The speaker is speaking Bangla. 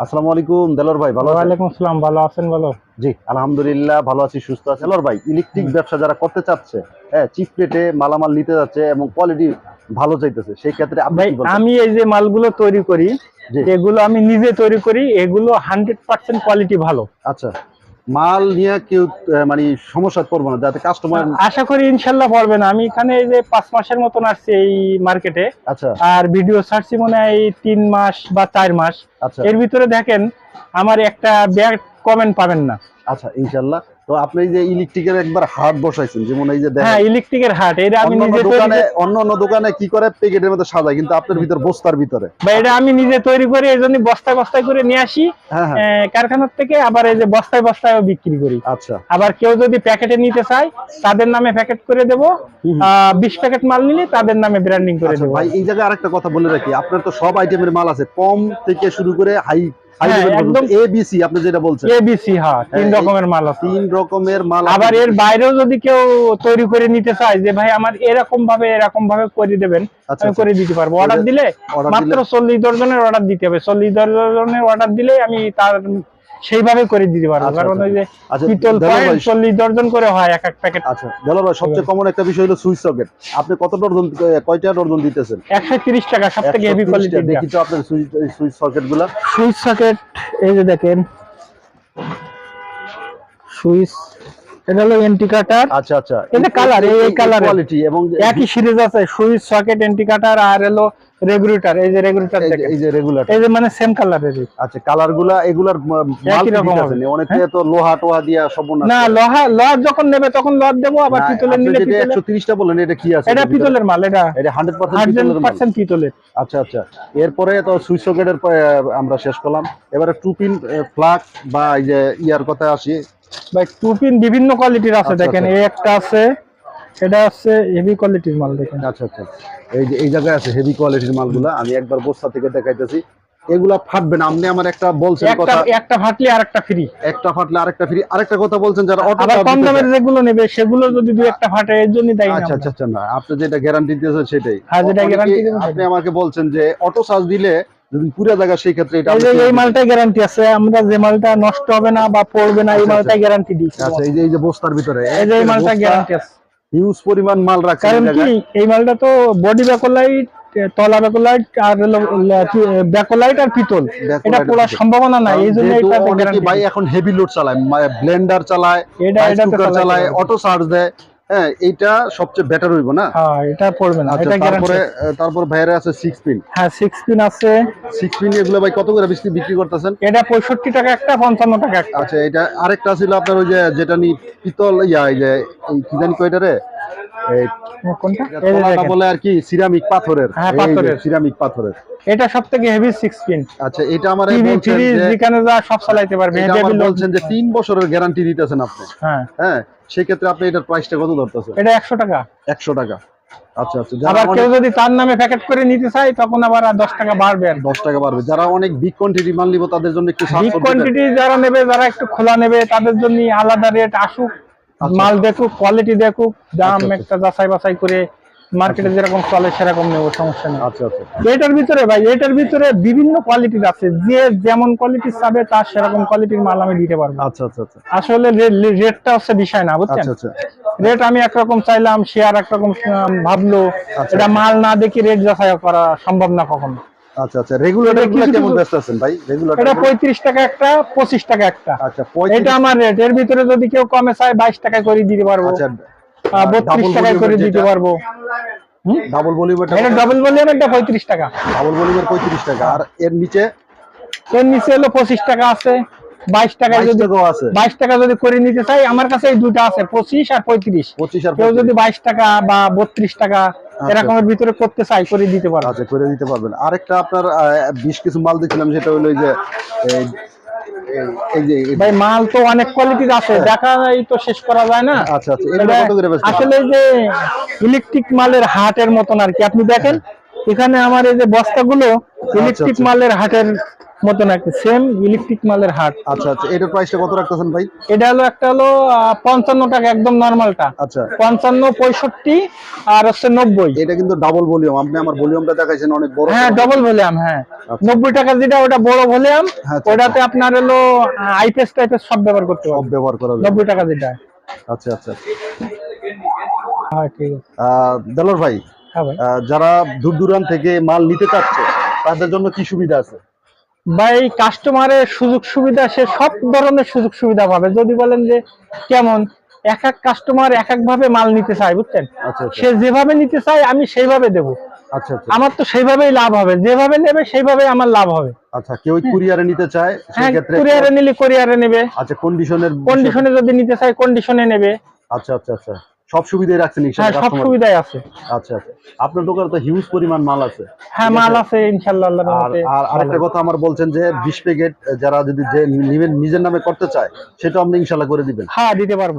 আসসালামু আলাইকুম দেলোর ভাই ভালো আসসালাম ভালো আছেন ভালো জি আলহামদুলিল্লাহ ভালো আছি সুস্থ আছি। দেলোর ভাই ইলেকট্রিক ব্যবসা যারা করতে চাচ্ছে হ্যাঁ চিপ রেটে মালামাল নিতে যাচ্ছে এবং কোয়ালিটি ভালো চাইতেছে সেই ক্ষেত্রে? আমি এই যে মালগুলো তৈরি করি এগুলো আমি নিজে তৈরি করি এগুলো হান্ড্রেড পার্সেন্ট কোয়ালিটি ভালো। আচ্ছা। মাল নিয়ে কেউ মানে সমস্যা করব না যাতে কাস্টমার আশা করি ইনশাল্লাহ পড়বে না। আমি এখানে এই যে পাঁচ মাসের মতন আসছি এই মার্কেটে আচ্ছা। আর ভিডিও ছাড়ছি মনে হয় এই তিন মাস বা চার মাস। আচ্ছা। এর ভিতরে দেখেন আমার একটা ব্যাগ কমেন্ট পাবেন না। আচ্ছা ইনশাল্লাহ। তো আপনি যে ইলেকট্রিকের একবার হাট বসাইছেন যেমন এই যে হ্যাঁ ইলেকট্রিকের হাট এটা আমি অন্য অন্য নিজে দোকানে অন্য অন্য দোকানে কি করে? প্যাকেটের মধ্যে সাজায় কিন্তু আপনার ভিতর বস্তার ভিতরে। বা এটা আমি নিজে তৈরি করি এই বস্তায় বস্তায় করে নিয়ে আসি। হ্যাঁ হ্যাঁ। থেকে আবার এই যে বস্তায় বস্তায় বিক্রি করি। আচ্ছা। আবার কেউ যদি প্যাকেটে নিতে চায় তাদের নামে প্যাকেট করে দেবো। বিশ প্যাকেট মাল নিলে তাদের নামে ব্র্যান্ডিং করে আচ্ছা দেবো। ভাই এই জায়গায় আরেকটা কথা বলে রাখি আপনার তো সব আইটেমের মাল আছে। কম থেকে শুরু করে হাই হ্যাঁ, আপনি যেটা বলছেন। এবিসি হ্যাঁ তিন হ্যাঁ, রকমের মাল আছে। তিন রকমের মাল আবার এর বাইরেও যদি কেউ তৈরি করে নিতে চায় যে ভাই আমার এরকম ভাবে এরকম ভাবে করে দেবেন আচ্ছা, আমি আচ্ছা। করে দিতে পারব। অর্ডার দিলে মাত্র চল্লিশ অর্ডার দিতে হবে। চল্লিশ অর্ডার দিলে আমি তার সেইভাবে করে দিতে পারব। আচ্ছা, কারণ আচ্ছা। ওই যে আচ্ছা, পিতল পয়েন্ট চল্লিশ দর্জন করে হয় এক এক প্যাকেট। আচ্ছা দাদা ভাই সবচেয়ে কমন একটা বিষয় হলো সুইচ সকেট। আপনি কত ডর্জন কয়টা ডর্জন দিতেছেন? একশো তিরিশ টাকা সব থেকে হেভি কোয়ালিটি দেখি তো আপনার সুইচ সুইচ সকেটগুলা সুইচ সকেট এই যে দেখেন। সুইচ এটা হলো এন্টি কাটার আচ্ছা আচ্ছা। এটা colour, এই- এর। কোয়ালিটি এবং একই সিরিজ আছে সুইচ সকেট এন্টি কাটার আর হলো রেগুলেটর এই যে রেগুলেটর এই যে- দেখেন। এই যে রেগুলার মানে সেম কালারের আচ্ছা কালারগুলা এগুলার একই রকম দিতেছেন? অনেকে তো লোহা টোহা দিয়া না লোহা লোহার যখন নেবে তখন লোহার দেবো আবার পিতলের নিলে পিতলের বললেন এটা কি আছে? এটা পিতলের মাল এটা এটা পিতলের মাল। পার্সেন্ট পিতলের। আচ্ছা আচ্ছা। এরপরে তো সুইচ সকেটের আমরা শেষ করলাম। এবারে টু পিন ফ্লাগ বা এই যে ইয়ার কথা আসি। ভাই টু পিন বিভিন্ন কোয়ালিটির আছে আচ্ছা, দেখেন আচ্ছা। এই একটা আছে এটা আছে হেভি কোয়ালিটির মাল দেখেন। আচ্ছা আচ্ছা এই যে এই জায়গায় আছে হেভি কোয়ালিটির মালগুলা আমি একবার বস্তা থেকে দেখাইতেছি। এগুলা ফাটবে না আপনি আমার একটা বলছেন কথা। একটা ফাটলে আর একটা ফ্রি একটা ফাটলে আরেকটা ফ্রি আরেকটা কথা বলছেন যারা অটো আবার কম দামের যেগুলো নেবে সেগুলো যদি দুই একটা ফাটে এর জন্য দেয় আচ্ছা আচ্ছা আচ্ছা না আপনি যেটা গ্যারান্টি দিয়েছেন সেটাই। হ্যাঁ, যেটা guarantee আপনি আমাকে বলছেন যে অটো চার্জ দিলে যদি পুরো জায়গা সেই ক্ষেত্রে এটা এই দিবেন? গ্যারান্টি আছে আমরা যে মালটা নষ্ট হবে না বা পড়বে না এই আচ্ছা, মালটাই গ্যারান্টি দিই। আচ্ছা এই যে এই যে বস্তার ভিতরে এই যে এই মালটা গ্যারান্টি আছে। হিউজ পরিমাণ মাল কারণ কি এই মালটা তো বডি ব্যাকোলাইট তলা ব্যাকোলাইট আর ব্যাকোলাইট আর পিতল। এটা পড়ার সম্ভাবনা নাই এই জন্য এটা ভাই এখন হেভি লোড চালায় ব্লেন্ডার চালায় এটা- চালায় অটো চার্জ দেয়। হ্যাঁ এইটা সবচেয়ে বেটার হইব না? হ্যাঁ এটা পড়বে না আচ্ছা এটা তারপরে তারপর ভাইরা আছে সিক্স পিন হ্যাঁ সিক্স পিন আছে। সিক্স পিন এগুলো ভাই কত করে বিক্রি বিক্রি করতেছেন? এটা পঁয়ষট্টি টাকা একটা পঞ্চান্ন টাকা একটা। আচ্ছা এটা আরেকটা ছিল আপনার ওই যে যেটা নি পিতল ইয়া এই যে কি জানি কয়টা রে এই কোনটা? এটা এই যে তলাটা দেখেন। বলে আর কি সিরামিক পাথরের। হ্যাঁ, পাথরের। সিরামিক পাথরের। এটা সব হেভি সিক্স পিন আচ্ছা এটা আমার বলছেন যে যেখানে যা সব চালাইতে পারবে এটা আমার বলছেন যে তিন বছরের গ্যারান্টি দিতেছেন আপনি। হ্যাঁ। হ্যাঁ সেক্ষেত্রে আপনি এটার প্রাইসটা কত ধরতেছেন? এটা একশো টাকা। একশো টাকা। আচ্ছা আচ্ছা আবার কেউ অনেক- যদি তার নামে প্যাকেট করে নিতে চায় তখন আবার আর দশ টাকা বাড়বে আর দশ টাকা বাড়বে। যারা অনেক বিগ কোয়ান্টিটি মাল নিব তাদের জন্য একটু ছাড় বিগ কোয়ান্টিটি যারা নেবে যারা একটু খোলা নেবে তাদের জন্য আলাদা রেট আসুক। মাল দেখুক কোয়ালিটি দেখুক দাম আচ্ছা, আচ্ছা। একটা যাচাই বাছাই করে মার্কেটে যেরকম চলে সেরকম নেব সমস্যা নেই। আচ্ছা আচ্ছা। এটার ভিতরে ভাই এটার ভিতরে বিভিন্ন কোয়ালিটির আছে। যে যেমন কোয়ালিটির চাবে তার সেরকম কোয়ালিটির মাল আমি দিতে পারব। আচ্ছা আচ্ছা আচ্ছা। আসলে রেটটা হচ্ছে বিষয় না বুঝছেন? আচ্ছা আচ্ছা। রেট আমি একরকম চাইলাম আর একরকম ভাবলো। আচ্ছা। এটা মাল না দেখি রেট যাচাই করা সম্ভব না কখনো। আচ্ছা আচ্ছা রেগুলেটরগুলো কেমন ব্যস্ত আছেন ভাই? রেগুলেটর এটা পঁয়ত্রিশ টাকা একটা পঁচিশ টাকা একটা। আচ্ছা এটা আমার রেট এর ভিতরে যদি কেউ কমে চায় বাইশ টাকা করে দিতে পারব। আচ্ছা বত্রিশ double করে দিতে পারব। ডাবল ভলিউমের এটা ডবল ভলিউম এটা পঁয়ত্রিশ টাকা। ডাবল ভলিউমের পঁয়ত্রিশ টাকা। আর এর নিচে? এর নিচে হলো টাকা আছে। 22 যদি টাকা যদি করে নিতে চাই আমার কাছে এই দুটো আছে পঁচিশ আর পঁয়ত্রিশ। পঁচিশ আর কেউ যদি 35 বাইশ টাকা বা বত্রিশ টাকা এরকমের ভিতরে করতে চাই করে দিতে পারব। আচ্ছা করে দিতে পারবেন। আরেকটা আপনার বিশ কিছু মাল দেখছিলাম সেটা হলো যে ভাই মাল তো অনেক কোয়ালিটির আছে দেখাই তো শেষ করা যায় না। আচ্ছা আচ্ছা? আসলে যে ইলেকট্রিক মালের হাটের মতন আর কি আপনি দেখেন এখানে আমার এই যে বস্তাগুলো ইলেকট্রিক আচ্ছা। মালের হাটের মতো নাকি সেম ইলেকট্রিক মালের হাট আচ্ছা আচ্ছা এটার প্রাইসটা কত রাখতেছেন ভাই? এটা হলো একটা হলো পঞ্চান্ন টাকা একদম নর্মালটা আচ্ছা। পঞ্চান্ন পঁয়ষট্টি আর হচ্ছে নব্বই। এটা কিন্তু ডাবল ভলিউম আপনি আমার ভলিউমটা দেখাইছেন অনেক বড় হ্যাঁ ডবল ভলিউম হ্যাঁ। নব্বই টাকা যেটা ওটা বড় ভলিউম ওটাতে আপনার হলো আইপিএস টাইপের সব ব্যবহার করতে সব ব্যবহার করা নব্বই টাকা যেটা। আচ্ছা আচ্ছা। হ্যাঁ ঠিক আছে। দেলোর ভাই হ্যাঁ যারা দূর দূরান্ত থেকে মাল নিতে চাচ্ছে তাদের জন্য কি সুবিধা আছে? ভাই কাস্টমারের সুযোগ সুবিধা সে সব ধরনের সুযোগ সুবিধা পাবে। যদি বলেন যে কেমন এক এক কাস্টমার এক এক ভাবে মাল নিতে চায় বুঝছেন? আচ্ছা আচ্ছা। সে যেভাবে নিতে চায় আমি সেইভাবে দেব। আচ্ছা আচ্ছা। আমার তো সেইভাবেই লাভ হবে। যেভাবে নেবে সেইভাবে আমার লাভ হবে। আচ্ছা কেউ কুরিয়ারে নিতে চায় হ্যাঁ সেক্ষেত্রে কুরিয়ারে নিলে কুরিয়ারে নেবে। আচ্ছা কন্ডিশনের কন্ডিশনে যদি নিতে চায় কন্ডিশনে নেবে। আচ্ছা আচ্ছা আচ্ছা। সব সুবিধাই রাখছেন হ্যাঁ ইনশাআল্লাহ সব সুবিধাই আছে। আচ্ছা আচ্ছা। আপনার দোকানে তো হিউজ পরিমাণ মাল আছে। হ্যাঁ মাল আছে ইনশাআল্লাহ আল্লাহর আর আর আরেকটা কথা আমার বলছেন যে বিশ প্যাকেট যারা যদি যে নিবেন নিজের নামে করতে চায় সেটা আপনি ইনশাল্লাহ করে দিবেন। হ্যাঁ দিতে পারব।